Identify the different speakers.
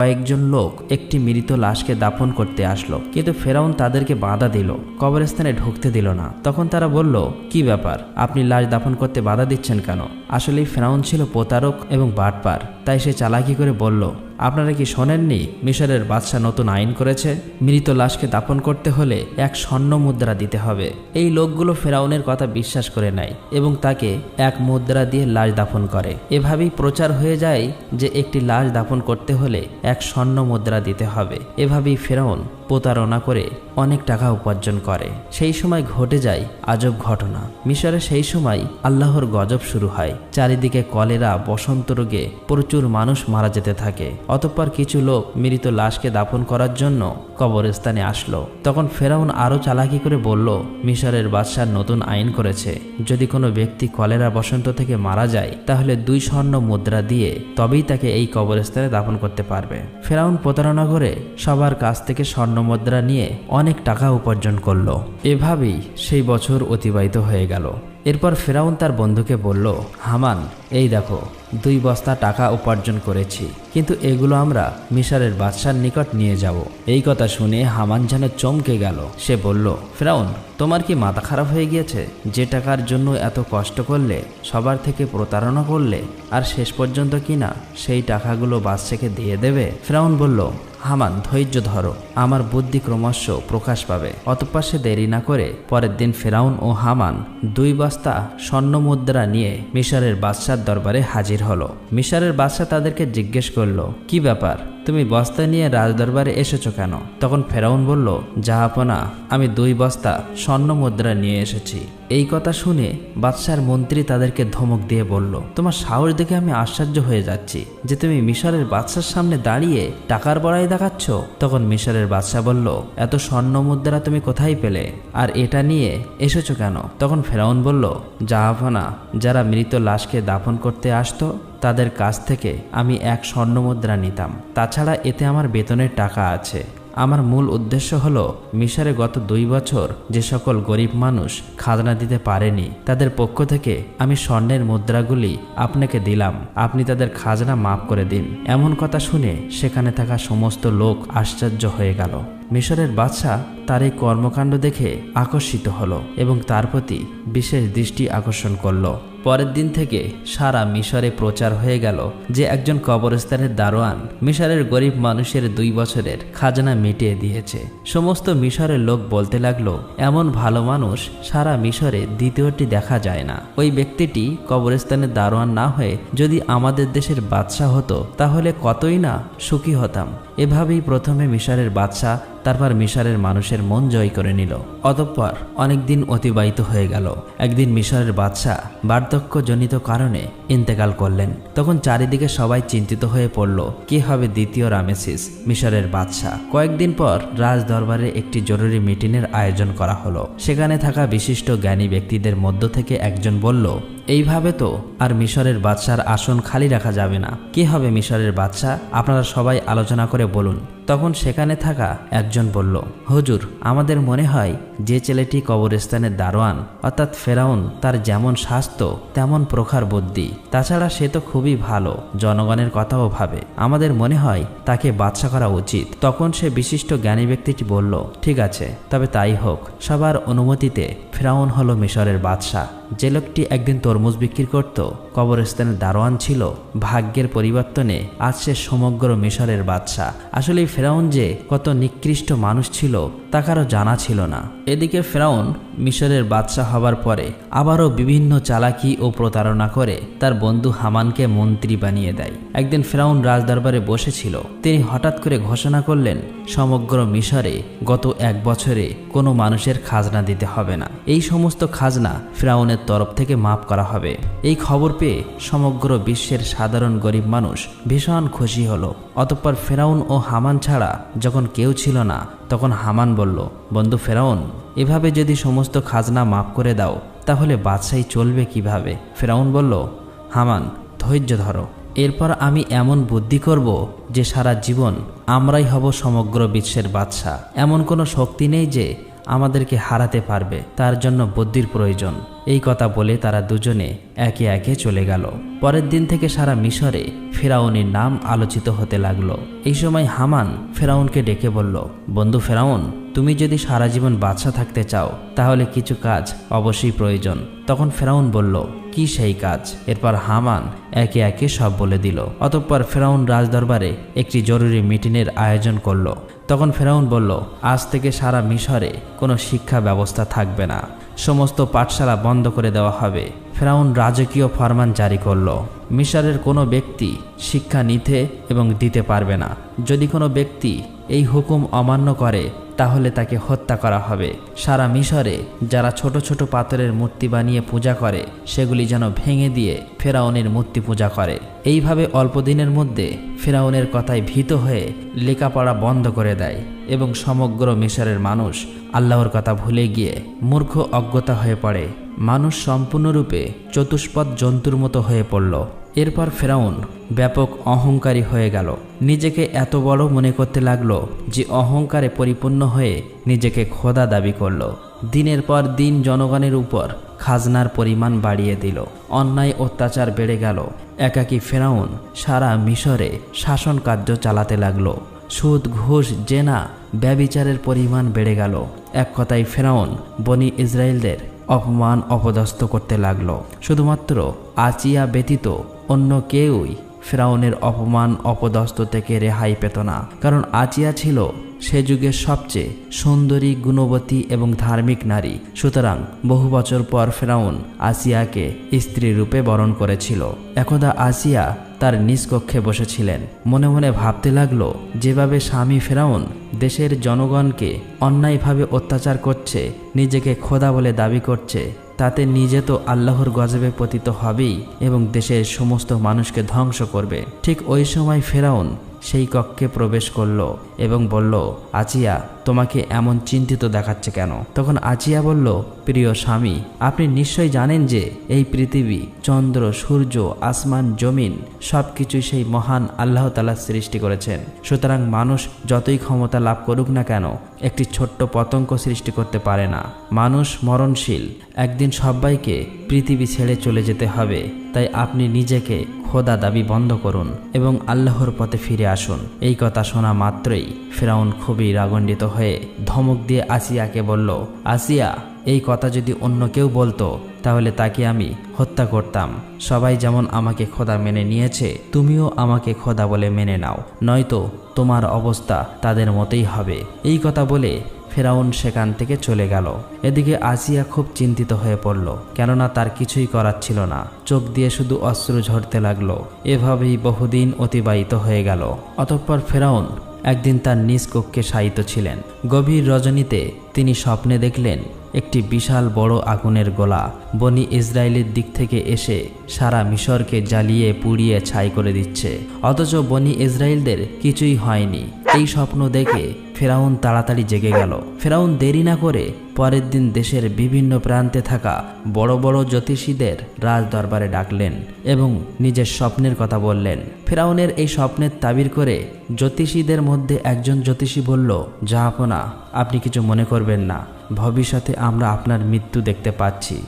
Speaker 1: কয়েকজন লোক একটি মৃত লাশকে দাফন করতে আসলো, কিন্তু ফেরাউন তাদেরকে বাধা দিল, কবরস্থানে ঢুকতে দিল না। তখন তারা বলল, কি ব্যাপার? আপনি লাশ দাফন করতে বাধা দিচ্ছেন কেন? আসলে ফেরাউন ছিল প্রতারক এবং বাটপার, তাই সে চালাকি করে বলল আপনারা কি শোনেননি? মিশরের বাদশাহ নতুন আইন করেছে। মৃত লাশকে দাপন করতে হলে এক স্বর্ণ মুদ্রা দিতে হবে। এই লোকগুলো ফেরাউনের কথা বিশ্বাস করে নেয় এবং তাকে এক মুদ্রা দিয়ে লাশ দাফন করে। এভাবেই প্রচার হয়ে যায় যে একটি লাশ দাফন করতে হলে এক স্বর্ণ মুদ্রা দিতে হবে। এভাবেই ফেরাউন প্রতারণা করে অনেক টাকা উপার্জন করে। সেই সময় ঘটে যায় আজব ঘটনা। মিশরে সেই সময় আল্লাহর গজব শুরু হয়। চারিদিকে কলেরা, বসন্ত রোগে প্রচুর মানুষ মারা যেতে থাকে। অতঃপর কিছু লোক মৃত লাশকে দাফন করার জন্য কবরস্থানে আসলো। তখন ফেরাউন আরও চালাকি করে বলল, মিশরের বাদশাহ নতুন আইন করেছে। যদি কোনো ব্যক্তি কলেরা, বসন্ত থেকে মারা যায়, তাহলে দুই স্বর্ণ মুদ্রা দিয়ে তবেই তাকে এই কবরস্থানে দাফন করতে পারবে। ফেরাউন প্রতারণা করে সবার কাছ থেকে স্বর্ণ মুদ্রা নিয়ে অনেক টাকা উপার্জন করল। এভাবেই সেই বছর অতিবাহিত হয়ে গেল। এরপর ফেরাউন তার বন্ধুকে বলল, হামান, এই দেখো, দুই বস্তা টাকা উপার্জন করেছি, কিন্তু এগুলো আমরা মিশরের বাদশার নিকট নিয়ে যাব। এই কথা শুনে হামান যেন চমকে গেল। সে বলল, ফেরাউন, তোমার কি মাথা খারাপ হয়ে গিয়েছে? যে টাকার জন্য এত কষ্ট করলে, সবার থেকে প্রতারণা করলে, আর শেষ পর্যন্ত কিনা সেই টাকাগুলো বাদশাকে দিয়ে দেবে? ফেরাউন বলল হামান, ধৈর্য ধরো, আমার বুদ্ধি ক্রমশ প্রকাশ পাবে। অতঃপর দেরি না করে পরের দিন ফেরাউন ও হামান দুই বস্তা স্বর্ণ মুদ্রা নিয়ে মিশরের বাদশার দরবারে হাজির হলো। মিশরের বাদশাহ তাদেরকে জিজ্ঞেস করল, কি ব্যাপার? তুমি বস্তা নিয়ে রাজদরবারে এসেছ কেন? তখন ফেরাউন বলল জাহাপনা আমি দুই বস্তা স্বর্ণ মুদ্রা নিয়ে এসেছি। এই কথা শুনে বাদশার মন্ত্রী তাদেরকে ধমক দিয়ে বলল, তোমার সাহস দেখে আমি আশ্চর্য হয়ে যাচ্ছি যে তুমি মিশরের বাদশার সামনে দাঁড়িয়ে টাকার বড়াই দেখাচ্ছ। তখন মিশরের বাদশাহ বলল, এত স্বর্ণ মুদ্রা তুমি কোথায় পেলে? আর এটা নিয়ে এসেছ কেন? তখন ফেরাউন বলল জাহাফানা যারা মৃত লাশকে দাফন করতে আসতো তাদের কাছ থেকে আমি এক স্বর্ণ মুদ্রা নিতাম। তাছাড়া এতে আমার বেতনের টাকা আছে। আমার মূল উদ্দেশ্য হল, মিশরে গত দুই বছর যে সকল গরিব মানুষ খাজনা দিতে পারেনি, তাদের পক্ষ থেকে আমি স্বর্ণের মুদ্রাগুলি আপনাকে দিলাম। আপনি তাদের খাজনা মাফ করে দিন। এমন কথা শুনে সেখানে থাকা সমস্ত লোক আশ্চর্য হয়ে গেল। মিশরের বাদশাহ তার এই কর্মকাণ্ড দেখে আকর্ষিত হলো এবং তার প্রতি বিশেষ দৃষ্টি আকর্ষণ করল। পরের দিন থেকে সারা মিশরে প্রচার হয়ে গেল যে একজন কবরস্থানের দারোয়ান মিশরের গরিব মানুষের দুই বছরের খাজনা মিটিয়ে দিয়েছে। সমস্ত মিশরের লোক বলতে লাগল, এমন ভালো মানুষ সারা মিশরে দ্বিতীয়টি দেখা যায় না। ওই ব্যক্তিটি কবরস্থানের দারোয়ান না হয়ে যদি আমাদের দেশের বাদশাহ হতো, তাহলে কতই না সুখী হতাম। এভাবেই প্রথমে মিশরের বাদশাহ তারপর মিশরের মানুষের মন জয় করে নিল। অতঃপর অনেকদিন অতিবাহিত হয়ে গেল। একদিন মিশরের বাদশাহ বার্ধক্যজনিত কারণে ইন্তেকাল করলেন। তখন চারিদিকে সবাই চিন্তিত হয়ে পড়ল, কি হবে দ্বিতীয় রামেসিস? মিশরের বাদশাহ। কয়েকদিন পর রাজ দরবারে একটি জরুরি মিটিংয়ের আয়োজন করা হলো। সেখানে থাকা বিশিষ্ট জ্ঞানী ব্যক্তিদের মধ্য থেকে একজন বলল, এইভাবে তো আর মিশরের বাদশার আসন খালি রাখা যাবে না। কি হবে মিশরের বাদশাহ? আপনারা সবাই আলোচনা করে বলুন। তখন সেখানে থাকা একজন বলল, হুজুর, আমাদের মনে হয় যে ছেলেটি কবরস্থানের দারোয়ান, অর্থাৎ ফেরাউন, তার যেমন স্বাস্থ্য, তেমন প্রখার বুদ্ধি। তাছাড়া সে তো খুবই ভালো, জনগণের কথাও ভাবে। আমাদের মনে হয় তাকে বাদশা করা উচিত। তখন সে বিশিষ্ট জ্ঞানী ব্যক্তিটি বলল, ঠিক আছে, তবে তাই হোক। সবার অনুমতিতে ফেরাউন হলো মিশরের বাদশাহ যে লোকটি একদিন তরমুজ বিক্রি করত কবরস্থানের দারোয়ান ছিল, ভাগ্যের পরিবর্তনে আজ সে সমগ্র মিশরের বাদশাহ আসলে ফেরাউন যে কত নিকৃষ্ট মানুষ ছিল তা কারও জানা ছিল না। এদিকে ফেরাউন মিশরের বাদশাহ হবার পরে আবারও বিভিন্ন চালাকি ও প্রতারণা করে তার বন্ধু হামানকে মন্ত্রী বানিয়ে দেয়। একদিন ফেরাউন রাজদরবারে বসেছিল। তিনি হঠাৎ করে ঘোষণা করলেন, সমগ্র মিশরে গত এক বছরে কোনো মানুষের খাজনা দিতে হবে না। এই সমস্ত খাজনা ফেরাউনের তরফ থেকে মাফ করা হবে। এই খবর পেয়ে সমগ্র বিশ্বের সাধারণ গরিব মানুষ ভীষণ খুশি হলো। অতঃপর ফেরাউন ও হামান ছাড়া যখন কেউ ছিল না তখন হামান বলল, বন্ধু ফেরাউন, এভাবে যদি সমস্ত খাজনা মাফ করে দাও, তাহলে বাদশাহী চলবে কীভাবে? ফেরাউন বলল, হামান, ধৈর্য ধরো। এরপর আমি এমন বুদ্ধি করব যে সারা জীবন আমরাই হব সমগ্র বিশ্বের বাদশাহ। এমন কোনো শক্তি নেই যে আমাদেরকে হারাতে পারবে। তার জন্য বুদ্ধির প্রয়োজন। এই কথা বলে তারা দুজনে একে একে চলে গেল। পরের দিন থেকে সারা মিশরে ফেরাউনের নাম আলোচিত হতে লাগল। এই সময় হামান ফেরাউনকে ডেকে বলল, বন্ধু ফেরাউন, তুমি যদি সারা জীবন বাদশা থাকতে চাও, তাহলে কিছু কাজ অবশ্যই প্রয়োজন। তখন ফেরাউন বলল, কি সেই কাজ? এরপর হামান একে একে সব বলে দিল। অতঃপর ফেরাউন রাজদরবারে একটি জরুরি মিটিংয়ের আয়োজন করল। তখন ফেরাউন বলল, আজ থেকে সারা মিশরে কোনো শিক্ষা ব্যবস্থা থাকবে না। সমস্ত পাঠশালা বন্ধ করে দেওয়া হবে। ফেরাউন রাজকীয় ফরমান জারি করল। মিশরের কোনো ব্যক্তি শিক্ষা নিতে এবং দিতে পারবে না। যদি কোনো ব্যক্তি এই হুকুম অমান্য করে তাহলে তাকে হত্যা করা হবে। সারা মিশরে যারা ছোট ছোট পাথরের মূর্তি বানিয়ে পূজা করে, সেগুলি যেন ভেঙে দিয়ে ফেরাউনের মূর্তি পূজা করে। এইভাবে অল্প দিনের মধ্যে ফেরাউনের কথায় ভীত হয়ে লেখাপড়া বন্ধ করে দেয় এবং সমগ্র মিশরের মানুষ আল্লাহর কথা ভুলে গিয়ে মূর্খ অজ্ঞতা হয়ে পড়ে। মানুষ সম্পূর্ণরূপে চতুষ্পদ জন্তুর মতো হয়ে পড়ল। এরপর ফেরাউন ব্যাপক অহংকারী হয়ে গেল। নিজেকে এত বড় মনে করতে লাগল যে অহংকারে পরিপূর্ণ হয়ে নিজেকে খোদা দাবি করল। দিনের পর দিন জনগণের উপর খাজনার পরিমাণ বাড়িয়ে দিল। অন্যায় অত্যাচার বেড়ে গেল। একাকী ফেরাউন সারা মিশরে শাসন কার্য চালাতে লাগল। সুদ, ঘুষ, জেনা, ব্যবিচারের পরিমাণ বেড়ে গেল। এক কথায় ফেরাউন বনি ইসরায়েলদের অপমান অপদস্থ করতে লাগল। শুধুমাত্র আচিয়া ব্যতীত অন্য কেউই ফেরাউনের অপমান অপদস্থ থেকে রেহাই পেত না। কারণ আচিয়া ছিল সে যুগের সবচেয়ে সুন্দরী, গুণবতী এবং ধার্মিক নারী। সুতরাং বহু বছর পর ফেরাউন আসিয়াকে স্ত্রী রূপে বরণ করেছিল। একদা আসিয়া তার নিজ কক্ষে বসেছিলেন। মনে মনে ভাবতে লাগল, যেভাবে স্বামী ফেরাউন দেশের জনগণকে অন্যায়ভাবে অত্যাচার করছে, নিজেকে খোদা বলে দাবি করছে তাতে নিজে তো আল্লাহর গজবে পতিত হবেই এবং দেশের সমস্ত মানুষকে ধ্বংস করবে। ঠিক ওই সময় ফেরাউন সেই কক্ষে প্রবেশ করল এবং বলল আচিয়া তোমাকে এমন চিন্তিত দেখাচ্ছে কেন? তখন আচিয়া বলল, প্রিয় স্বামী, আপনি নিশ্চয় জানেন যে এই পৃথিবী, চন্দ্র, সূর্য, আসমান, জমিন সব কিছুই সেই মহান আল্লাহ তালা সৃষ্টি করেছেন। সুতরাং মানুষ যতই ক্ষমতা লাভ করুক না কেন, একটি ছোট্ট পতঙ্গ সৃষ্টি করতে পারে না। মানুষ মরণশীল। একদিন সবাইকে পৃথিবী ছেড়ে চলে যেতে হবে। তাই আপনি নিজেকে খোদা দাবি বন্ধ করুন এবং আল্লাহর পথে ফিরে আসুন। এই কথা শোনা মাত্রই ফেরাউন খুবই রাগণ্ডিত হয়ে ধমক দিয়ে আসিয়াকে বলল, আসিয়া, এই কথা যদি অন্য কেউ বলতো, তাহলে তাকে আমি হত্যা করতাম। সবাই যেমন আমাকে খোদা মেনে নিয়েছে, তুমিও আমাকে খোদা বলে মেনে নাও। নয়তো তোমার অবস্থা তাদের মতোই হবে। এই কথা বলে ফেরাউন সেখান থেকে চলে গেল। এদিকে আসিয়া খুব চিন্তিত হয়ে পড়ল, কেননা তার কিছুই করার ছিল না। চোখ দিয়ে শুধু অস্ত্র ঝরতে লাগল। এভাবেই বহুদিন অতিবাহিত হয়ে গেল। অতঃপর ফেরাউন একদিন তার নিজ কক্ষে শায়িত ছিলেন। গভীর রজনীতে তিনি স্বপ্নে দেখলেন একটি বিশাল বড় আগুনের গোলা। বনি ইসরায়েলের দিক থেকে এসে সারা মিশরকে জ্বালিয়ে পুড়িয়ে ছাই করে দিচ্ছে। অথচ বনি ইসরায়েলদের কিছুই হয়নি। এই স্বপ্ন দেখে ফেরাউন তাড়াতাড়ি জেগে গেল। ফেরাউন দেরি না করে পরের দিন দেশের বিভিন্ন প্রান্তে থাকা বড় বড় জ্যোতিষীদের রাজ দরবারে ডাকলেন এবং নিজের স্বপ্নের কথা বললেন। ফেরাউনের এই স্বপ্নের তাবির করে জ্যোতিষীদের মধ্যে একজন জ্যোতিষী বলল জাহাপনা আপনি কিছু মনে করবেন না। ভবিষ্যতে আমরা আপনার মৃত্যু দেখতে পাচ্ছি।